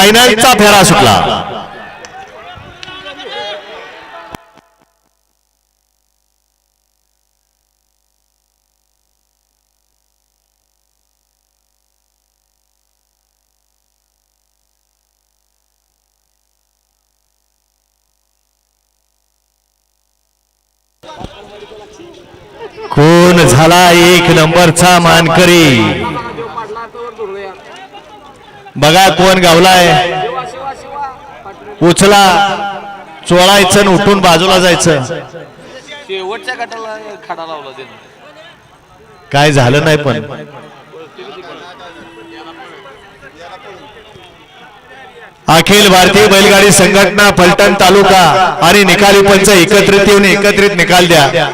फायनलचा फेरा सुटला. कोण झाला एक नंबरचा मानकरी? बघा कोण गावलाय? उचला. चोळायचं उठून बाजूला जायचं. शेवटच्या गटाला खडा लावला त्यानं. काय झालं नाही पण. अखिल भारतीय बैलगाडी संघटना फलटण तालुका आणि निकाली पंच एकत्रित येऊन एकत्रित निकाल द्या.